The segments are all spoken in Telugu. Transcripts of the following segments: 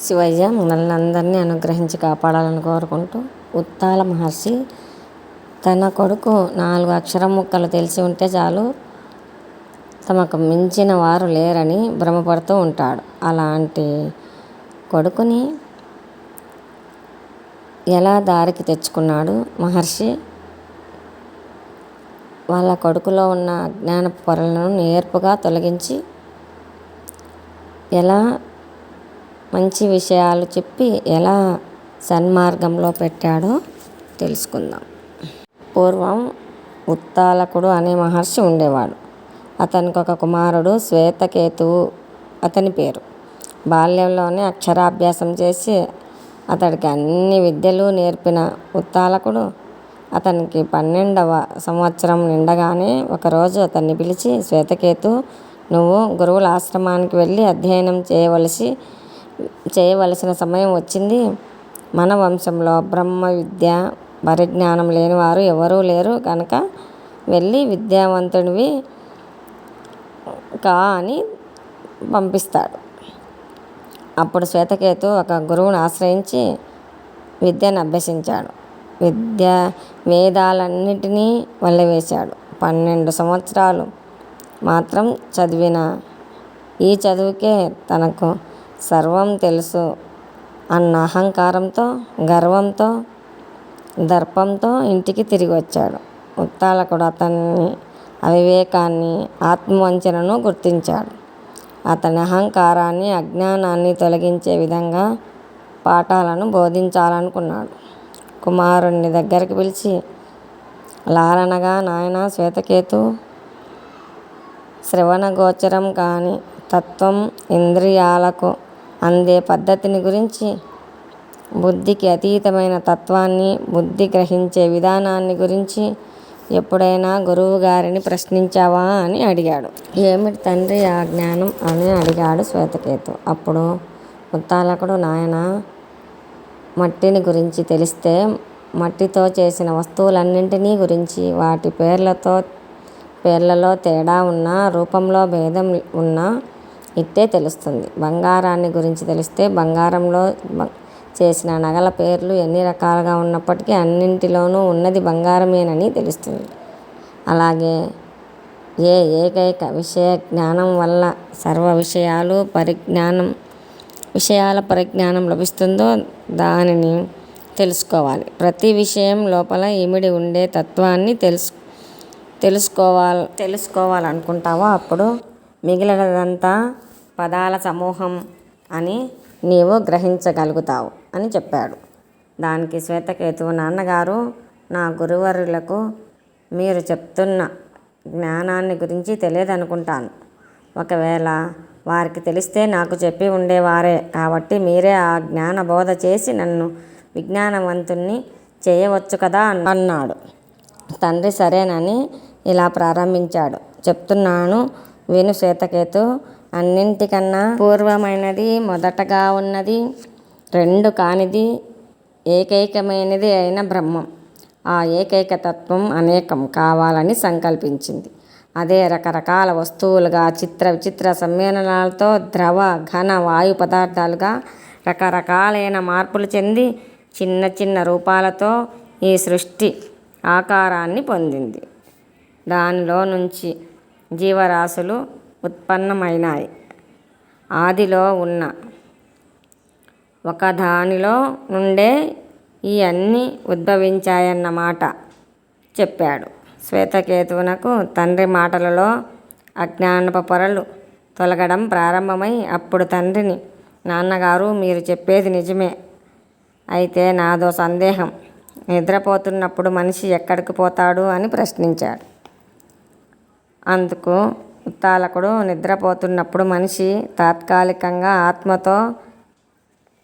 శివయ్య మనల్ని అందరినీ అనుగ్రహించి కాపాడాలని కోరుకుంటూ ఉత్తాల మహర్షి తన కొడుకు నాలుగు అక్షరం ముక్కలు తెలిసి ఉంటే చాలు తమకు మించిన వారు లేరని భ్రమపడుతూ ఉంటాడు. అలాంటి కొడుకుని ఎలా దారికి తెచ్చుకున్నాడు మహర్షి? వాళ్ళ కొడుకులో ఉన్న అజ్ఞాన పొరలను నేర్పుగా తొలగించి ఎలా మంచి విషయాలు చెప్పి ఎలా సన్మార్గంలో పెట్టాడో తెలుసుకుందాం. పూర్వం ఉత్తాలకుడు అనే మహర్షి ఉండేవాడు. అతనికి ఒక కుమారుడు శ్వేతకేతువు అతని పేరు. బాల్యంలోనే అక్షరాభ్యాసం చేసి అతడికి అన్ని విద్యలు నేర్పిన ఉత్తాలకుడు అతనికి పన్నెండవ సంవత్సరం నిండగానే ఒకరోజు అతన్ని పిలిచి శ్వేతకేతు నువ్వు గురువుల ఆశ్రమానికి వెళ్ళి అధ్యయనం చేయవలసి చేయవలసిన సమయం వచ్చింది. మన వంశంలో బ్రహ్మ విద్య పరిజ్ఞానం లేనివారు ఎవరూ లేరు కనుక వెళ్ళి విద్యావంతుడివి కా అని పంపిస్తాడు. అప్పుడు శ్వేతకేతు ఒక గురువుని ఆశ్రయించి విద్యను అభ్యసించాడు. విద్య వేదాలన్నిటినీ వల్లవేశాడు. పన్నెండు సంవత్సరాలు మాత్రం చదివిన ఈ చదువుకే తనకు సర్వం తెలుసు అన్న అహంకారంతో గర్వంతో దర్పంతో ఇంటికి తిరిగి వచ్చాడు. ఉత్తాలకుడు అతన్ని అవివేకాన్ని ఆత్మవంచనను గుర్తించాడు. అతని అహంకారాన్ని అజ్ఞానాన్ని తొలగించే విధంగా పాఠాలను బోధించాలనుకున్నాడు. కుమారుణ్ణి దగ్గరికి పిలిచి లాలనగా నాయన శ్వేతకేతు శ్రవణగోచరం కాని తత్వం ఇంద్రియాలకు అందే పద్ధతిని గురించి బుద్ధికి అతీతమైన తత్వాన్ని బుద్ధి గ్రహించే విధానాన్ని గురించి ఎప్పుడైనా గురువు గారిని ప్రశ్నించావా అని అడిగాడు. ఏమిటి తండ్రి ఆ జ్ఞానం అని అడిగాడు శ్వేతకేతు. అప్పుడు ముత్తాలకుడు నాయన మట్టిని గురించి తెలిస్తే మట్టితో చేసిన వస్తువులన్నింటినీ గురించి వాటి పేర్లతో పేర్లలో తేడా ఉన్నా రూపంలో భేదం ఉన్నా ఇట్టే తెలుస్తుంది. బంగారాన్ని గురించి తెలిస్తే బంగారంలో చేసిన నగల పేర్లు ఎన్ని రకాలుగా ఉన్నప్పటికీ అన్నింటిలోనూ ఉన్నది బంగారమేనని తెలుస్తుంది. అలాగే ఏ ఏకైక విషయ జ్ఞానం వల్ల సర్వ విషయాలు పరిజ్ఞానం విషయాల పరిజ్ఞానం లభిస్తుందో దానిని తెలుసుకోవాలి. ప్రతి విషయం లోపల ఇమిడి ఉండే తత్వాన్ని తెలుసు తెలుసుకోవాలి తెలుసుకోవాలనుకుంటావో అప్పుడు మిగిలినదంతా పదాల సమూహం అని నీవు గ్రహించగలుగుతావు అని చెప్పాడు. దానికి శ్వేతకేతువు నాన్నగారు నా గురువరులకు మీరు చెప్తున్న జ్ఞానాన్ని గురించి తెలియదనుకుంటాను. ఒకవేళ వారికి తెలిస్తే నాకు చెప్పి ఉండేవారే. కాబట్టి మీరే ఆ జ్ఞాన బోధ చేసి నన్ను విజ్ఞానవంతుణ్ణి చేయవచ్చు కదా అన్నాడు. తండ్రి సరేనని ఇలా ప్రారంభించాడు. చెప్తున్నాను విను శ్వేతకేతు అన్నింటికన్నా పూర్వమైనది మొదటగా ఉన్నది రెండు కానిది ఏకైకమైనది అయిన బ్రహ్మం. ఆ ఏకైక తత్వం అనేకం కావాలని సంకల్పించింది. అదే రకరకాల వస్తువులుగా చిత్ర విచిత్ర సమ్మేళనాలతో ద్రవ ఘన వాయు పదార్థాలుగా రకరకాలైన మార్పులు చెంది చిన్న చిన్న రూపాలతో ఈ సృష్టి ఆకారాన్ని పొందింది. దానిలో నుంచి జీవరాశులు ఉత్పన్నమైనాయి. ఆదిలో ఉన్న ఒకదానిలో నుండే ఈ అన్నీ ఉద్భవించాయన్నమాట చెప్పాడు. శ్వేతకేతువునకు తండ్రి మాటలలో అజ్ఞానపు పొరలు తొలగడం ప్రారంభమై అప్పుడు తండ్రిని నాన్నగారు మీరు చెప్పేది నిజమే. అయితే నాదో సందేహం. నిద్రపోతున్నప్పుడు మనిషి ఎక్కడికి పోతాడు అని ప్రశ్నించాడు. అందుకు ఉత్తాలకుడు నిద్రపోతున్నప్పుడు మనిషి తాత్కాలికంగా ఆత్మతో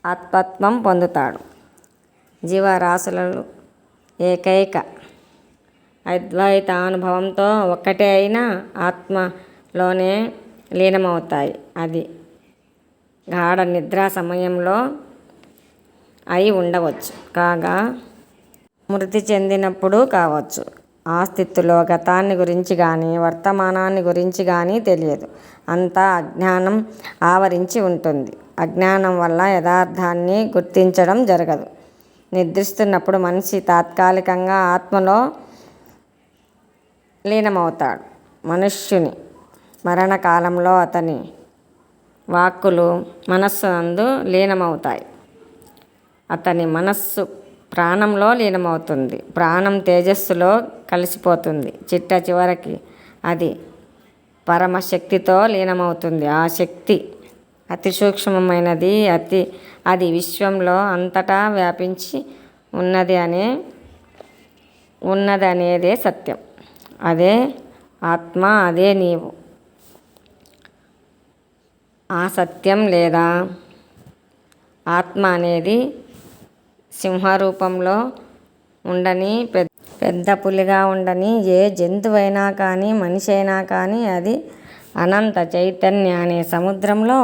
ఆత్మత్వం పొందుతాడు. జీవరాశులు ఏకైక అద్వైతానుభవంతో ఒక్కటే అయినా ఆత్మలోనే లీనమవుతాయి. అది గాఢ నిద్ర సమయంలో అయి ఉండవచ్చు. కాగా మృతి చెందినప్పుడు కావచ్చు. ఆ స్థితిలో గతాన్ని గురించి కానీ వర్తమానాన్ని గురించి కానీ తెలియదు. అంతా అజ్ఞానం ఆవరించి ఉంటుంది. అజ్ఞానం వల్ల యథార్థాన్ని గుర్తించడం జరగదు. నిద్రిస్తున్నప్పుడు మనిషి తాత్కాలికంగా ఆత్మలో లీనమవుతాడు. మనుష్యుని మరణకాలంలో అతని వాక్కులు మనస్సు నందు లీనమవుతాయి. అతని మనస్సు ప్రాణంలో లీనమవుతుంది. ప్రాణం తేజస్సులో కలిసిపోతుంది. చిట్ట చివరికి అది పరమశక్తితో లీనమవుతుంది. ఆ శక్తి అతి సూక్ష్మమైనది అతి అది విశ్వంలో అంతటా వ్యాపించి ఉన్నది అనే ఉన్నదనేదే సత్యం. అదే ఆత్మ అదే నీవు. ఆ సత్యం లేదా ఆత్మ అనేది సింహరూపంలో ఉండని పెద్ద పెద్ద పులిగా ఉండని ఏ జంతువైనా కానీ మనిషి అయినా కానీ అది అనంత చైతన్య అనే సముద్రంలో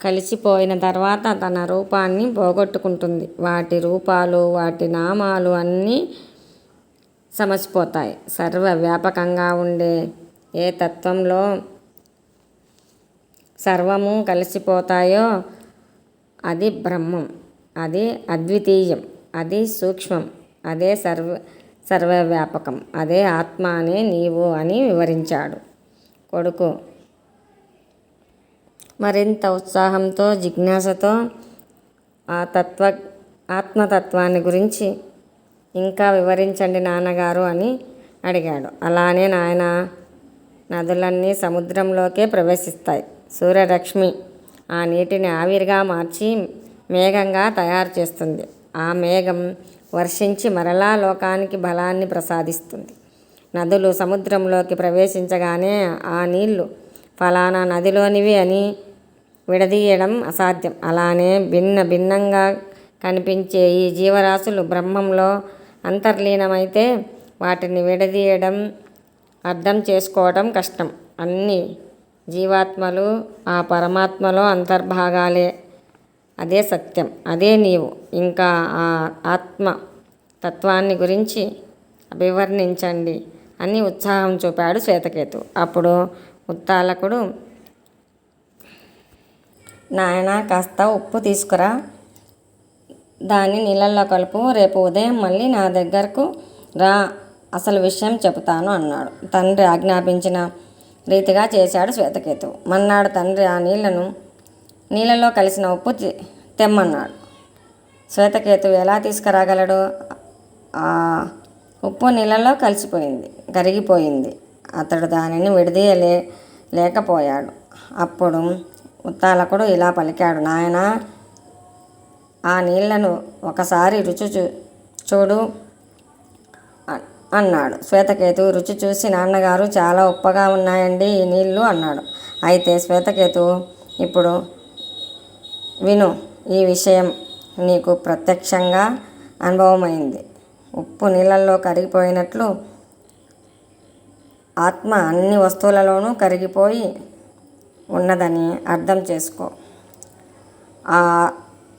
కలిసిపోయిన తర్వాత తన రూపాన్ని పోగొట్టుకుంటుంది. వాటి రూపాలు వాటి నామాలు అన్నీ సమసిపోతాయి. సర్వవ్యాపకంగా ఉండే ఏ తత్వంలో సర్వము కలిసిపోతాయో అది బ్రహ్మం. అది అద్వితీయం అది సూక్ష్మం అదే సర్వ సర్వవ్యాపకం అదే ఆత్మ అనే నీవు అని వివరించాడు. కొడుకు మరింత ఉత్సాహంతో జిజ్ఞాసతో ఆ తత్వ ఆత్మతత్వాన్ని గురించి ఇంకా వివరించండి నాన్నగారు అని అడిగాడు. అలానే నాయన నదులన్నీ సముద్రంలోకే ప్రవేశిస్తాయి. సూర్యరశ్మి ఆ నీటిని ఆవిరిగా మార్చి మేఘంగా తయారు చేస్తుంది. ఆ మేఘం వర్షించి మరలా లోకానికి బలాన్ని ప్రసాదిస్తుంది. నదులు సముద్రంలోకి ప్రవేశించగానే ఆ నీళ్ళు ఫలానా నదిలోనివి అని విడదీయడం అసాధ్యం. అలానే భిన్న భిన్నంగా కనిపించే ఈ జీవరాశులు బ్రహ్మంలో అంతర్లీనమైతే వాటిని విడదీయడం అర్థం చేసుకోవడం కష్టం. అన్ని జీవాత్మలు ఆ పరమాత్మలో అంతర్భాగాలే. అదే సత్యం అదే నీవు. ఇంకా ఆ ఆత్మ తత్వాన్ని గురించి అభివర్ణించండి అని ఉత్సాహం చూపాడు శ్వేతకేతు. అప్పుడు ఉత్తాలకుడు నాయన కాస్త ఉప్పు తీసుకురా. దాన్ని నీళ్ళల్లో కలుపు. రేపు ఉదయం మళ్ళీ నా దగ్గరకు రా. అసలు విషయం చెబుతాను అన్నాడు. తండ్రి ఆజ్ఞాపించిన రీతిగా చేశాడు శ్వేతకేతు. మన్నాడు తండ్రి ఆ నీళ్ళను నీళ్ళలో కలిసిన ఉప్పు తెమ్మన్నాడు. శ్వేతకేతు ఎలా తీసుకురాగలడు ఉప్పు నీళ్ళలో కలిసిపోయింది కరిగిపోయింది. అతడు దానిని విడదీయలే లేకపోయాడు. అప్పుడు ఉత్తాలకుడు ఇలా పలికాడు నాయనా ఆ నీళ్ళను ఒకసారి రుచి చూ చూడు అన్నాడు. శ్వేతకేతు రుచి చూసి నాన్నగారు చాలా ఉప్పగా ఉన్నాయండి ఈ నీళ్ళు అన్నాడు. అయితే శ్వేతకేతు ఇప్పుడు విను ఈ విషయం నీకు ప్రత్యక్షంగా అనుభవమైంది. ఉప్పు నీళ్ళల్లో కరిగిపోయినట్లు ఆత్మ అన్ని వస్తువులలోనూ కరిగిపోయి ఉన్నదని అర్థం చేసుకో. ఆ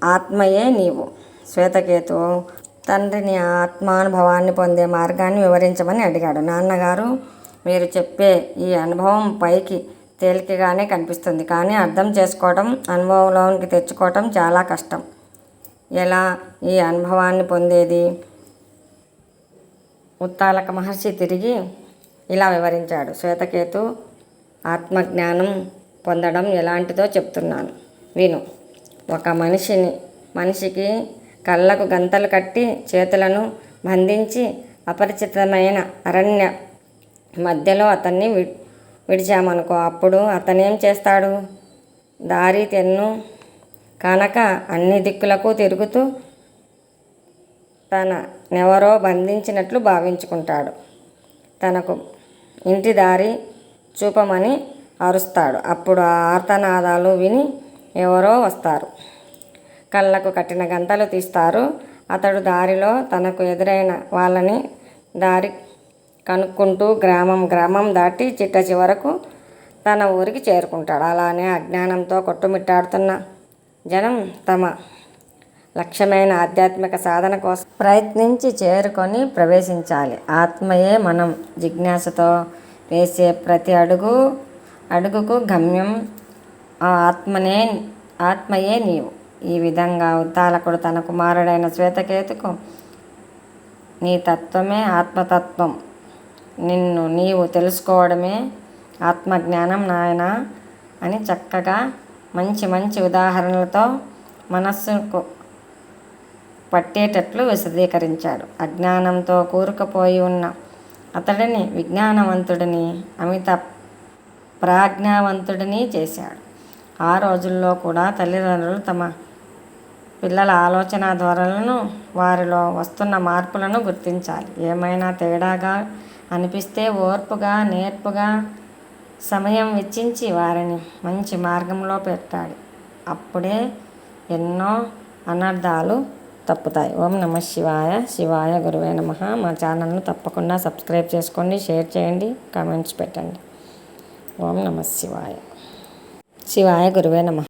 ఆత్మయే నీవు. శ్వేతకేతు తండ్రిని ఆత్మానుభవాన్ని పొందే మార్గాన్ని వివరించమని అడిగాడు. నాన్నగారు మీరు చెప్పే ఈ అనుభవం పైకి తేలికగానే కనిపిస్తుంది. కానీ అర్థం చేసుకోవటం అనుభవంలోనికి తెచ్చుకోవటం చాలా కష్టం. ఎలా ఈ అనుభవాన్ని పొందేది? ఉత్తాలక మహర్షి తిరిగి ఇలా వివరించాడు. శ్వేతకేతు ఆత్మజ్ఞానం పొందడం ఎలాంటిదో చెప్తున్నాను. విను. ఒక మనిషిని మనిషికి కళ్ళకు గంతలు కట్టి చేతులను బంధించి అపరిచితమైన అరణ్య మధ్యలో అతన్ని వి విడిచామనుకో అప్పుడు అతనేం చేస్తాడు? దారి తెన్ను కనుక అన్ని దిక్కులకు తిరుగుతూ తన నెవరో బంధించినట్లు భావించుకుంటాడు. తనకు ఇంటి దారి చూపమని అరుస్తాడు. అప్పుడు ఆ ఆర్తనాదాలు విని ఎవరో వస్తారు. కళ్ళకు కట్టిన గంతలు తీస్తారు. అతడు దారిలో తనకు ఎదురైన వాళ్ళని దారి కనుక్కుంటూ గ్రామం గ్రామం దాటి చిట్ట చివరకు తన ఊరికి చేరుకుంటాడు. అలానే అజ్ఞానంతో కొట్టుమిట్టాడుతున్న జనం తమ లక్ష్యమైన ఆధ్యాత్మిక సాధన కోసం ప్రయత్నించి చేరుకొని ప్రవేశించాలి. ఆత్మయే మనం. జిజ్ఞాసతో వేసే ప్రతి అడుగు అడుగుకు గమ్యం. ఆ ఆత్మనే ఆత్మయే నీవు. ఈ విధంగా ఉద్దాలకుడు తన కుమారుడైన శ్వేతకేతుకు నీ తత్వమే ఆత్మతత్వం. నిన్ను నీవు తెలుసుకోవడమే ఆత్మజ్ఞానం నాయన అని చక్కగా మంచి మంచి ఉదాహరణలతో మనస్సుకు పట్టేటట్లు విశదీకరించాడు. అజ్ఞానంతో కూరుకుపోయి ఉన్న అతడిని విజ్ఞానవంతుడిని అమిత ప్రాజ్ఞావంతుడిని చేశాడు. ఆ రోజుల్లో కూడా తల్లిదండ్రులు తమ పిల్లల ఆలోచన ధోరణులను వారిలో వస్తున్న మార్పులను గుర్తించాలి. ఏమైనా తేడాగా అనిపిస్తే ఓర్పుగా నేర్పుగా సమయం వెచ్చించి వారిని మంచి మార్గంలో పెట్టాలి. అప్పుడే ఎన్నో అనర్థాలు తప్పుతాయి. ఓం నమ శివాయ. శివాయ గురువే నమ. మా ఛానల్ను తప్పకుండా సబ్స్క్రైబ్ చేసుకోండి షేర్ చేయండి కామెంట్స్ పెట్టండి. ఓం నమ శివాయ. శివాయ గురువే నమ.